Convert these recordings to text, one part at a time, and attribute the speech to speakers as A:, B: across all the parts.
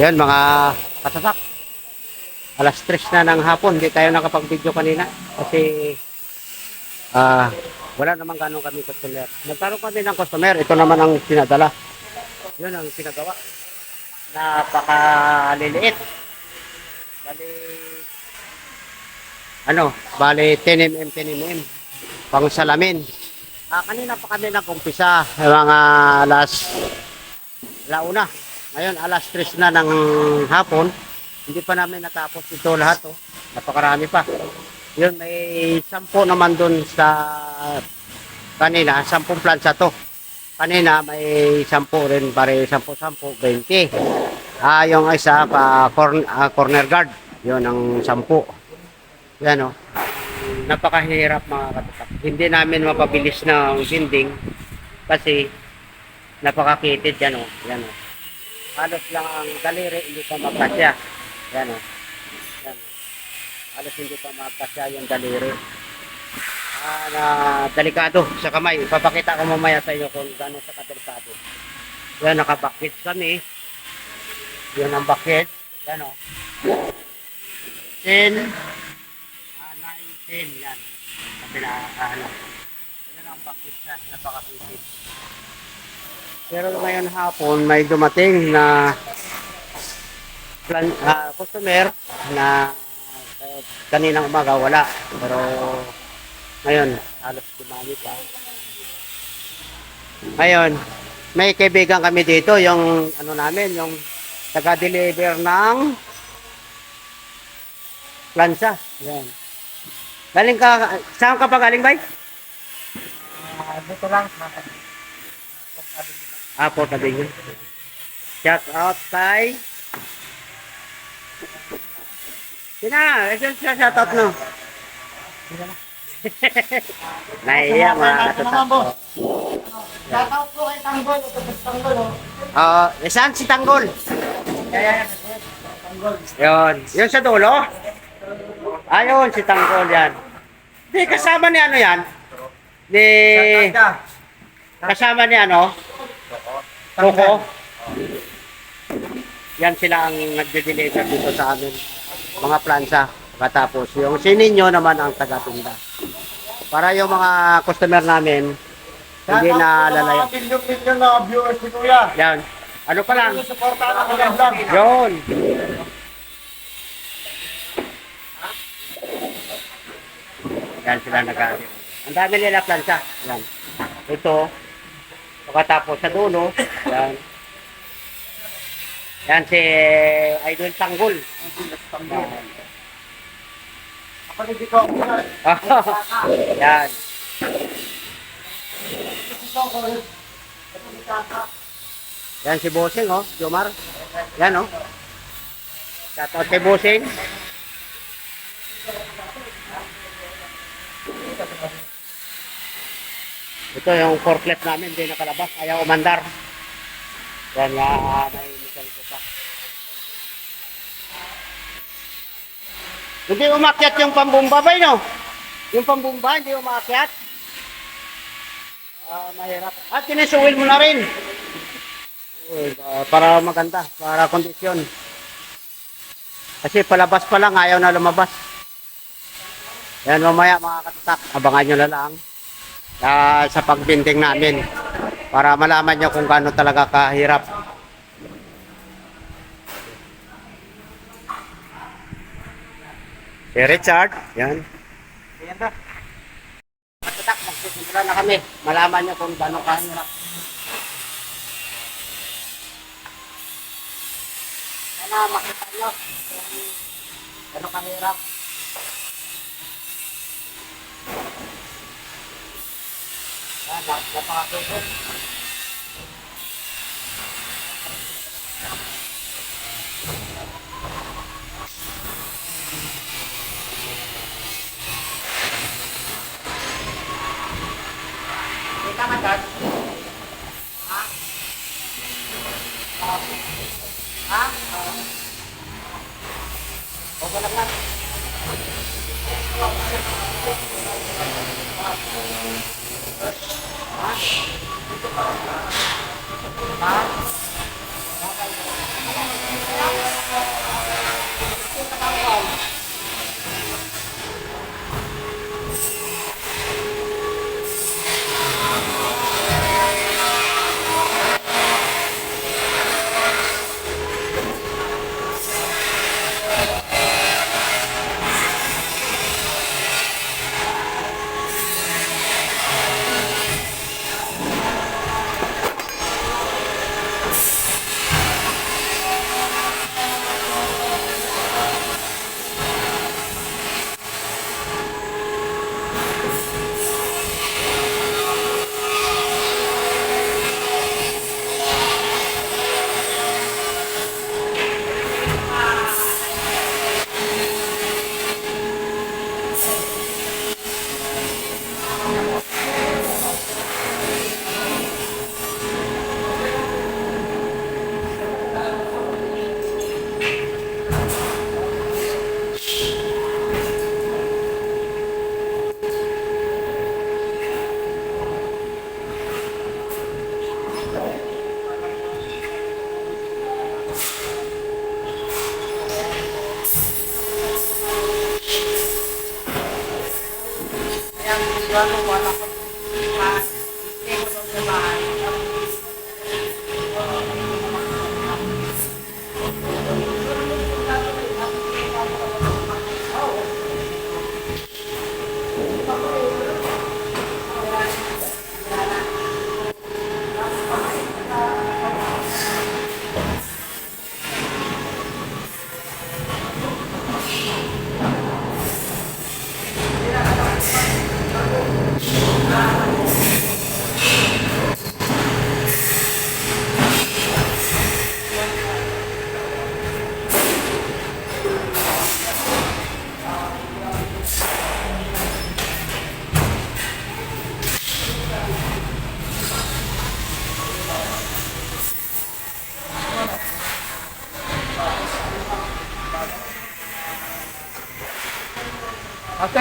A: Yan mga katatak. Alas 3 na ng hapon. Hindi tayo nakapag-video kanina. Kasi ah wala naman ganun kami customer. Nagkaroon kami ng customer. Ito naman ang sinadala. Yun ang sinagawa. Napakaliliit. Bali ano, bali 10 mm, 10 mm. Pang salamin. Ah, kanina pa kami nag-umpisa. Mga alas launa. Ngayon, alas 3 na ng hapon. Hindi pa namin natapos ito lahat. Oh. Napakarami pa. Yun, may sampo naman dun sa kanina. Sampung plansa to. Kanina, may sampo rin. Pare, sampo, sampo, 20. Ah, yung isa pa, corn, ah, corner guard. Yun ang sampo. Yan oh. Napakahirap mga katatak. Hindi namin mapabilis ng binding kasi napakakitid yan oh. Yan oh halos lang ang daliri hindi pa magkasya. Yan o. Yan. Halos hindi pa magkasya yung daliri. Ah, na delikado sa kamay. Papakita ko mamaya sa inyo kung gano'n sa kadelikado. Yan, nakabakit kami. Yan ang bakit. Yan o. 10, ah, 9, 10. Yan. Kasi na, ah. Yan ang bakit siya. Napakakitid. Pero ngayon hapon may dumating na plan, ah, customer na eh, kaninang umaga wala. Pero ngayon halos dumami pa. Ngayon, may kaibigan kami dito, yung ano namin, yung taga-deliver ng plansa. Yan. Galing ka, saan ka pa galing, bay?
B: Ah, dito lang, nasa
A: Ah, Port Avenue. Shout out kay... Sina, ito siya shout out no. Naiya mga katatak.
B: Shoutout po kay Tanggol, ito po si Tanggol, oh.
A: Oo, saan si Tanggol?
B: Kaya yan, Tanggol.
A: Yon, yun sa dulo. Ayun, si Tanggol yan. Di, kasama ni ano yan? Ni... Kasama ni ano? Coco. Yan sila ang nagde-deliver dito sa amin. Mga plansa. Katapos yung sininyo naman ang taga-tinda. Para yung mga customer namin, hindi na lalayo.
B: Bilyon-bilyon na viewers ni Kuya.
A: Yan. Ano pa lang?
B: Suportahan ang kanyang vlog.
A: Yun. Yan sila nag Ang dami nila plansa. Yan. Ito. Pagkatapos sa dulo. Yan. Yan si Idol Tanggol. Yan.
B: Ako hindi ko.
A: Yan. Yan si Bosing, oh. Jomar. Yan, oh. Shoutout kay Bosing. Ito yung forklift namin, hindi nakalabas. Ayaw umandar. Yan nga, may mekaniko pa. Hindi umakyat yung pambumba ba, no? Yung pambumba, hindi umakyat. Ah, mahirap. At tinisuwil mo na rin. Para maganda, para kondisyon. Kasi palabas pa lang, ayaw na lumabas. Yan mamaya mga katatak, abangan nyo na lang ah, sa pagbinting namin para malaman nyo kung gaano talaga kahirap. Si Richard, yan.
B: Ayan na.
A: Katatak, magsisimula na kami. Malaman nyo kung gaano kahirap. Sana makita nyo kung gaano kahirap. Yan, nap- napakasugod. Kita ka dyan? Ha? Ah, Ha? Okay lang lang.
B: Master, pwede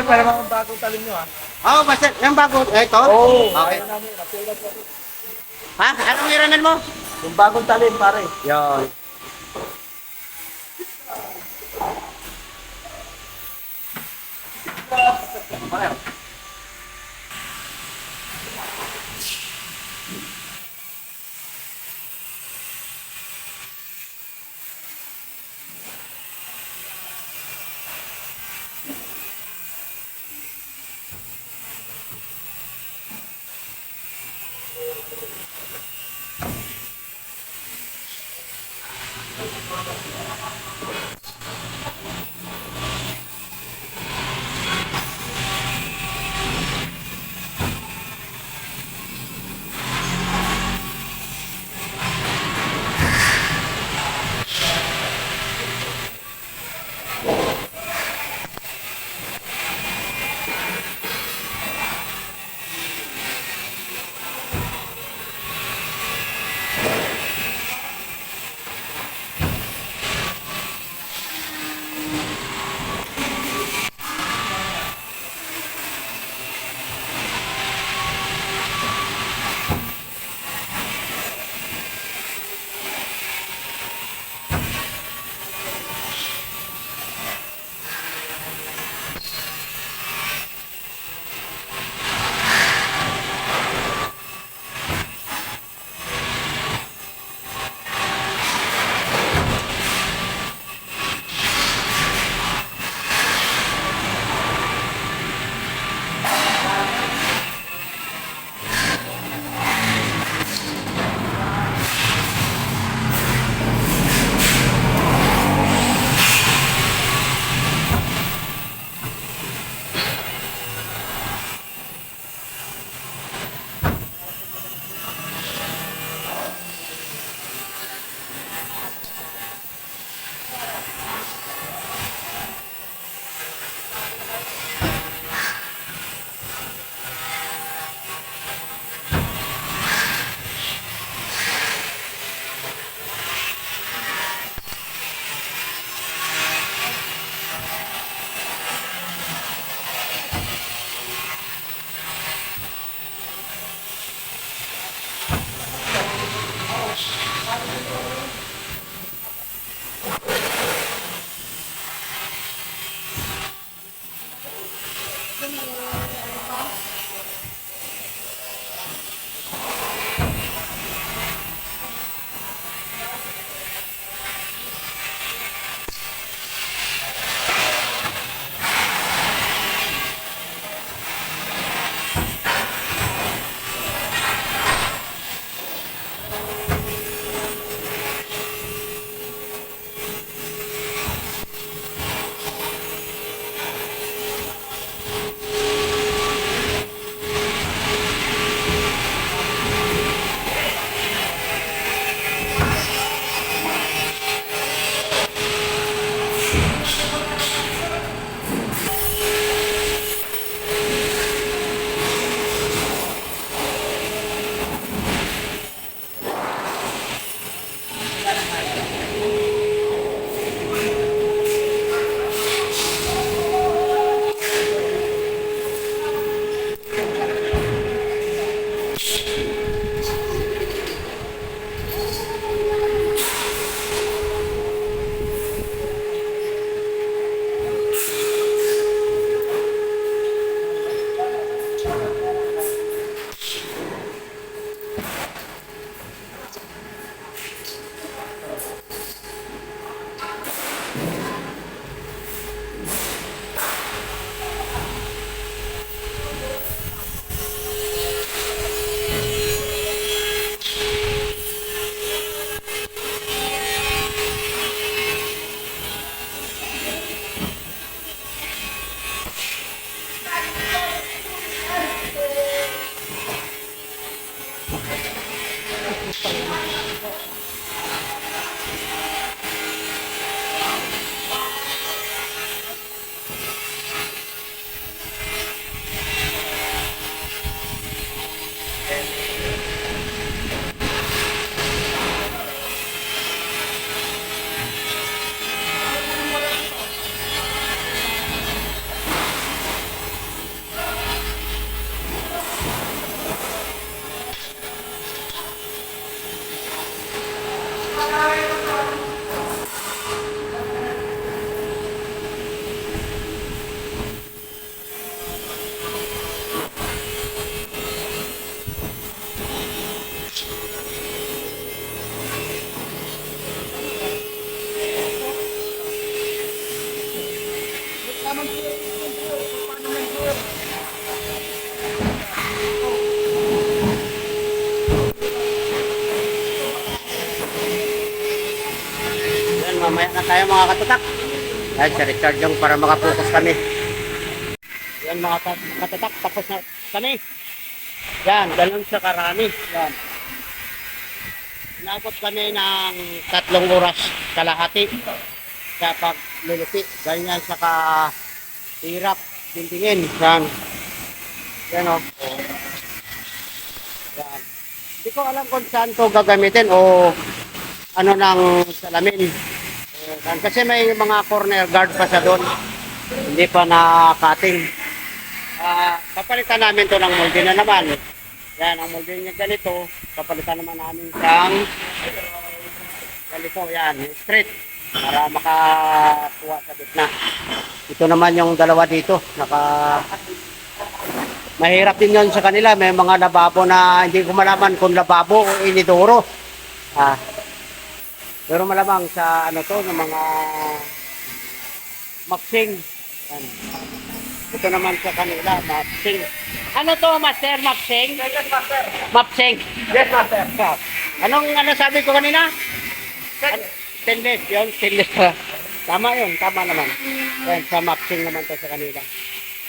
B: mo akong bagong talim nyo, ha?
A: Oo, oh, basta yung bago. Eh, ito?
B: Oo.
A: Okay.
B: Nasulat ko.
A: Ha? Anong iranan mo?
B: Yung bagong talim, pare.
A: Yan, Yan, si Richard yung para makapokus kami. Yan mga ta- katutak, tapos na kami. Yan, ganun sa karami. Yan. Inabot kami ng tatlong oras kalahati sa paglulupi. Ganyan sa kahirap dindingin. Yan. Yan o. Yan. Hindi ko alam kung saan to gagamitin o ano ng salamin. Kasi may mga corner guard pa sa doon. Hindi pa na-cutting. Ah, papalitan namin to ng molde na naman. Yan, ang molde niya ganito. Papalitan naman namin ng ganito, yan, straight. Para makakuha sa gitna. Ito naman yung dalawa dito. Naka... Mahirap din yun sa kanila. May mga lababo na hindi ko malaman kung lababo o inidoro. Ah, pero malamang sa ano to, ng mga mapsing. Yan. Ito naman sa kanila, mapsing. Ano to, master, mapsing?
C: Yes, master.
A: Mapsing.
C: Yes, master.
A: Anong ano sabi ko kanina? Ano? Stainless, yun, stainless. Tama yun, tama naman. Yan, sa mapsing naman to sa kanila.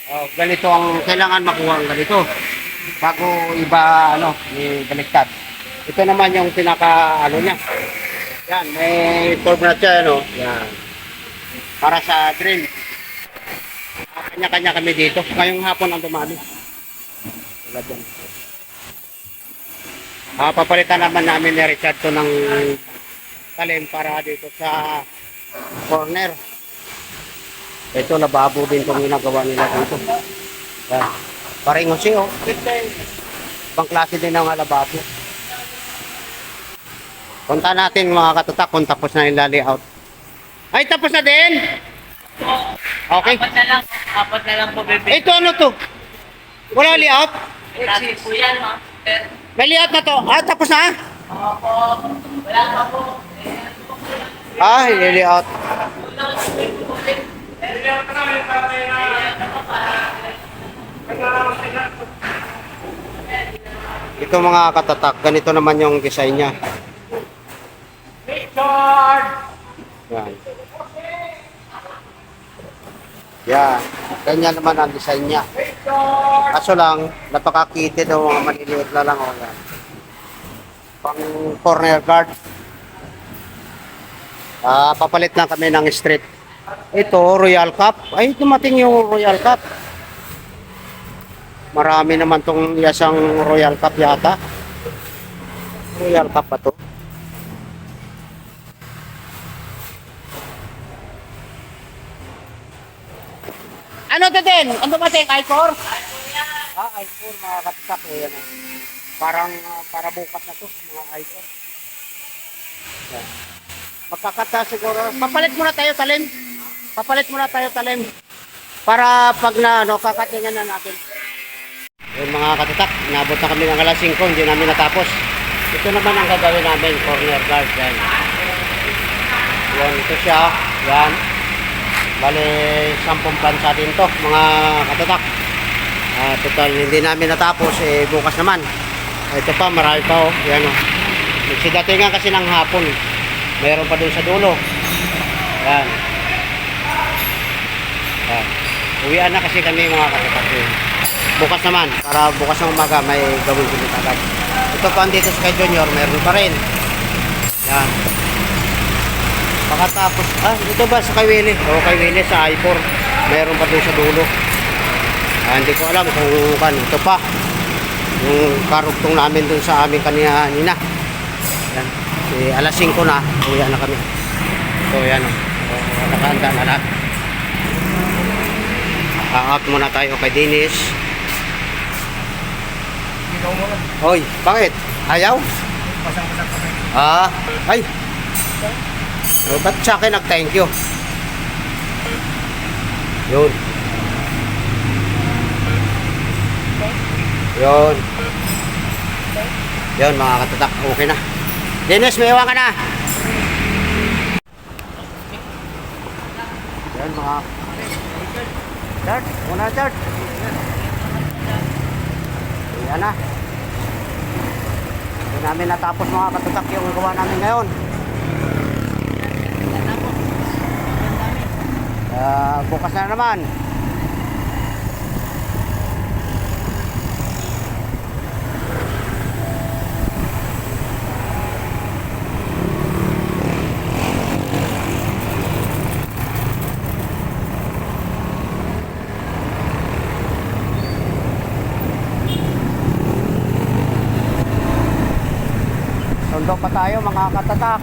A: Oh, ganito ang kailangan makuha ang ganito. Bago iba, ano, ibaliktad. Ito naman yung pinaka, ano niya. Yan, may na siya, ano. Yan. Para sa drill. Kanya-kanya kami dito. Ngayong hapon ang dumami. Tulad yan. Ah, papalitan naman namin ni Richard to ng talim para dito sa corner. Ito, lababo din itong ginagawa nila dito. Yan. Paringo siya, oh. Ibang klase din ng lababo. Punta natin mga katatak kung tapos na yung layout. Ay, tapos na din? Okay.
B: Apat na lang. Apat na lang po, bebe.
A: Ito ano to? Wala layout?
B: Tapos po yan. Eh,
A: May layout na to. Ah, tapos na?
B: Opo. Wala pa po.
A: Ah, yung layout. Ito mga katatak, ganito naman yung design niya.
C: Richard!
A: Yan. Yan. Ganyan naman ang design niya. Kaso lang, napakakitid o mga maliliit na lang. O yan. Pang corner guard. Ah, papalit lang kami ng street. Ito, Royal Cup. Ay, dumating yung Royal Cup. Marami naman tong yasang Royal Cup yata. Royal Cup pa to. Ano to din? Ano ba din? I4? Ah, I4 mga katisak. Eh, yan, ah. Parang ah, para bukas na to, mga I4. Yan. Magkakata siguro. Papalit muna tayo talim. Papalit muna tayo talim. Para pag na ano, kakatingan na natin. Yung mga katitak, nabot na kami ng alas 5, hindi namin natapos. Ito naman ang gagawin namin, corner guard. Yan. Yan, ito siya. Yan. Bale, sampung plansa din to, mga katatak. Ah, total, hindi namin natapos, eh, bukas naman. Ito pa, marami pa, oh. Yan, oh. Nagsidatingan kasi ng hapon. Meron pa dun sa dulo. Yan. Yan. Uwian na kasi kami mga katatak. eh. Bukas naman, para bukas ng umaga may gawin ulit agad. Ito pa dito sa kay Junior, meron pa rin. Yan. Pagkatapos, ah, ito ba sa kay Willie? Oo, kay Willie sa I4. Meron pa doon sa dulo. Ah, hindi ko alam kung kan, ito pa. Yung karugtong namin doon sa amin kanina. kanina. Yan. Eh, alas 5 na, uwi na kami. So, yan. Oh. Nakahanda na lahat. Ah, out muna tayo kay Dennis. Hoy, bakit? Ayaw?
C: Pasang-pasang kami.
A: Ah, ay. Oh, ba't sa akin nag-thank you? Yun. Yun. Yun, mga katatak. Okay na. Dennis, may iwan ka na. Yan, mga... Chart, muna chart. Yan na. Hindi namin natapos mga katatak yung gawa namin ngayon. Ah, bukas na naman. Sundo pa tayo mga katatak.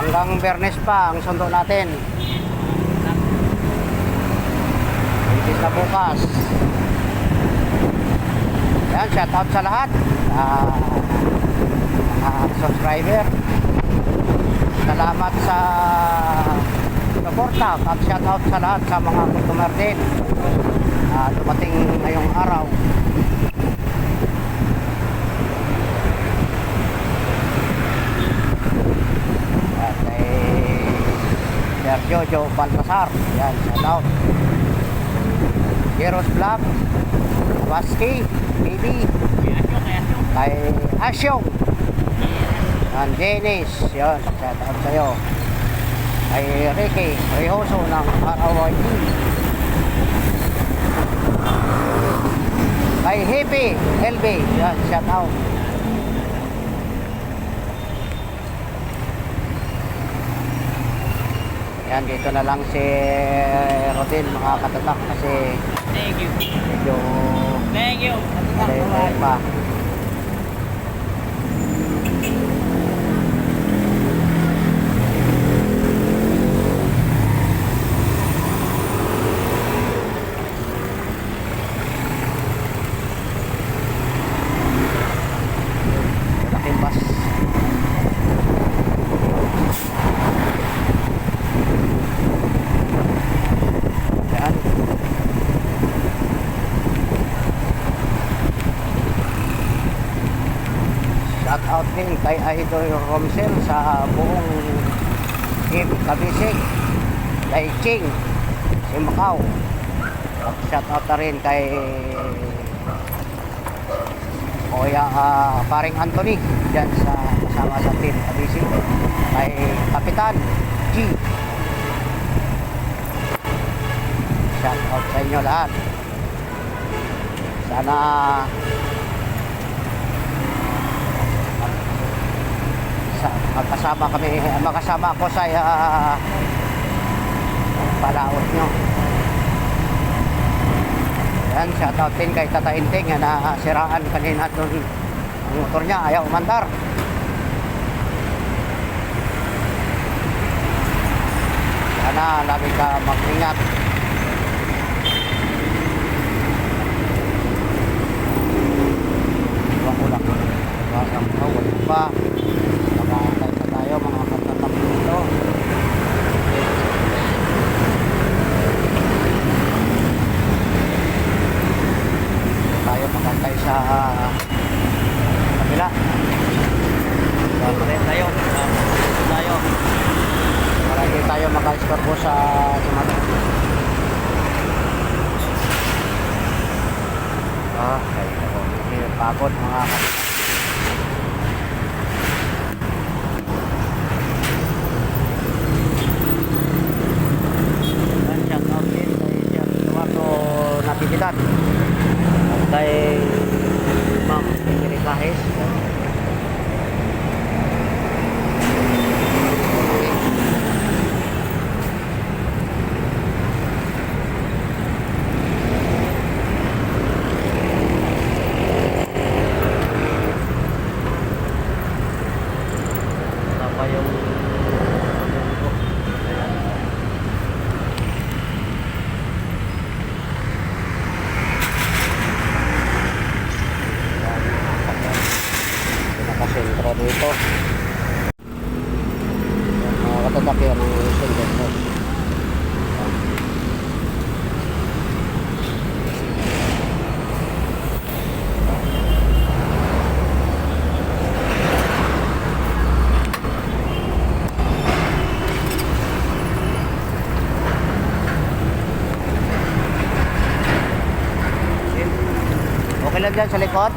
A: Hanggang Bernes pa ang sundo natin. Imbis na bukas. Yan, shout out sa lahat. Ah, mga subscriber. Salamat sa suporta at shout out sa lahat sa mga customer din. Ah, dumating ngayong araw. At kay Sir Jojo Baltasar. Yan, shout out. Jeros Vlog, Baski, TV, kay Asyong, yan, Dennis, yun, shout out sa'yo. Kay Ricky, Rihoso ng ROYT. Kay Hippie, LB, yan, shout out. Yan, dito na lang si Rodin mga katatak kasi
B: Thank you.
A: medyo
B: Thank you.
A: malayo pa. Malaking bus. din kay Idol Romsel sa buong team Kabisig. Kay Ching, si Macau. Shout out rin kay Kuya ah, paring Anthony dyan sa kasama sa team Kabisig. Kay Kapitan G. Shout out sa inyo lahat. Sana sa, magkasama kami, magkasama ako sa uh, palaot nyo. Yan, shoutout din kay Tata Inting na siraan kanina doon ang motor niya, ayaw umandar. Sana lagi ka mag-ingat. Dyan sa likod?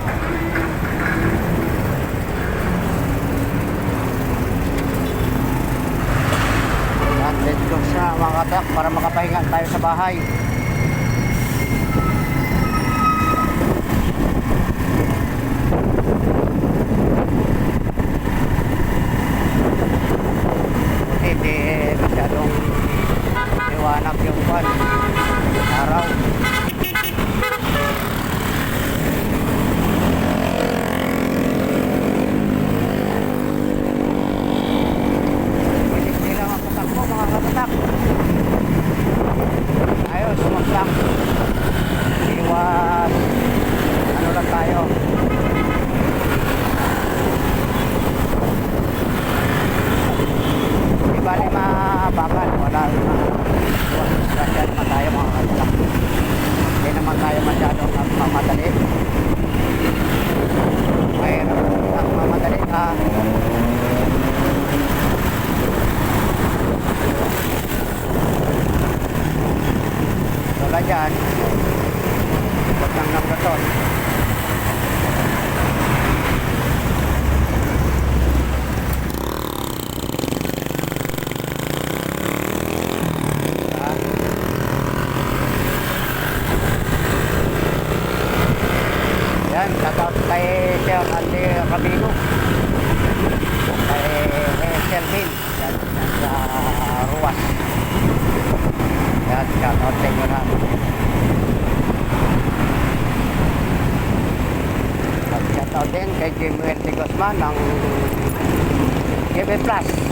A: Yan, let's go sa mga katak para makapahinga tayo sa bahay. ไปปรับ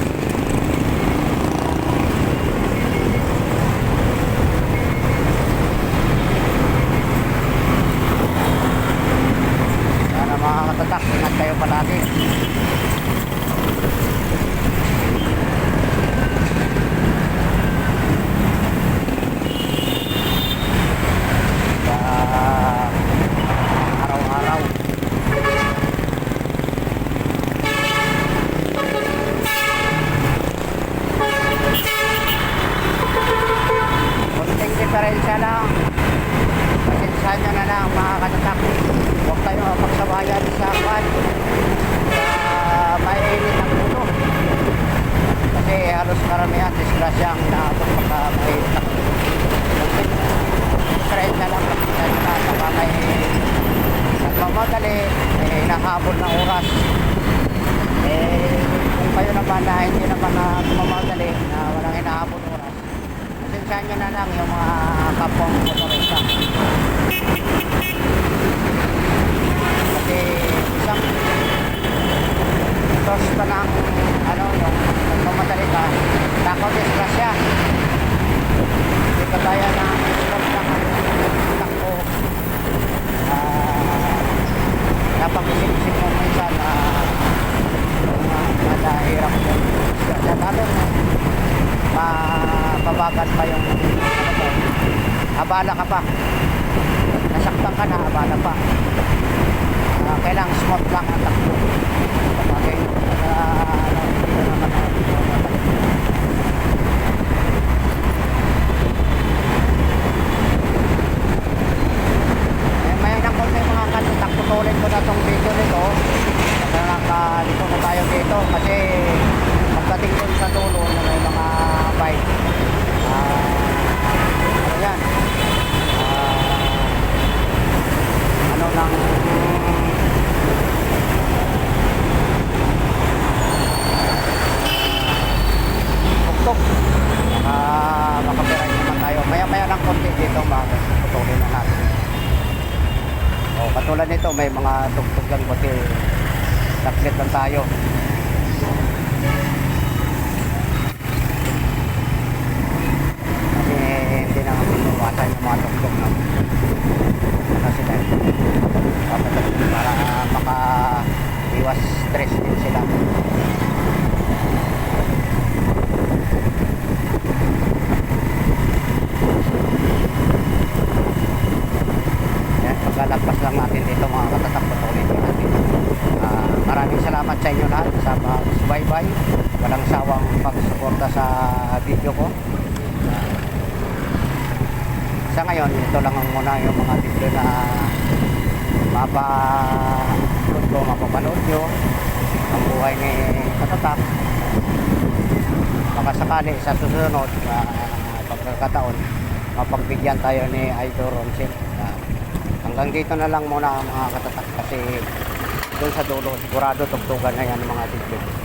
A: Instagram yung ito lang ang muna yung mga video na mapanood ko, mapapanood nyo ang buhay ni Katatak baka sakali sa susunod na uh, pagkakataon mapagbigyan tayo ni Idol Ronsil uh, ah, hanggang dito na lang muna ang mga Katatak kasi doon sa dulo sigurado tugtugan na yan mga video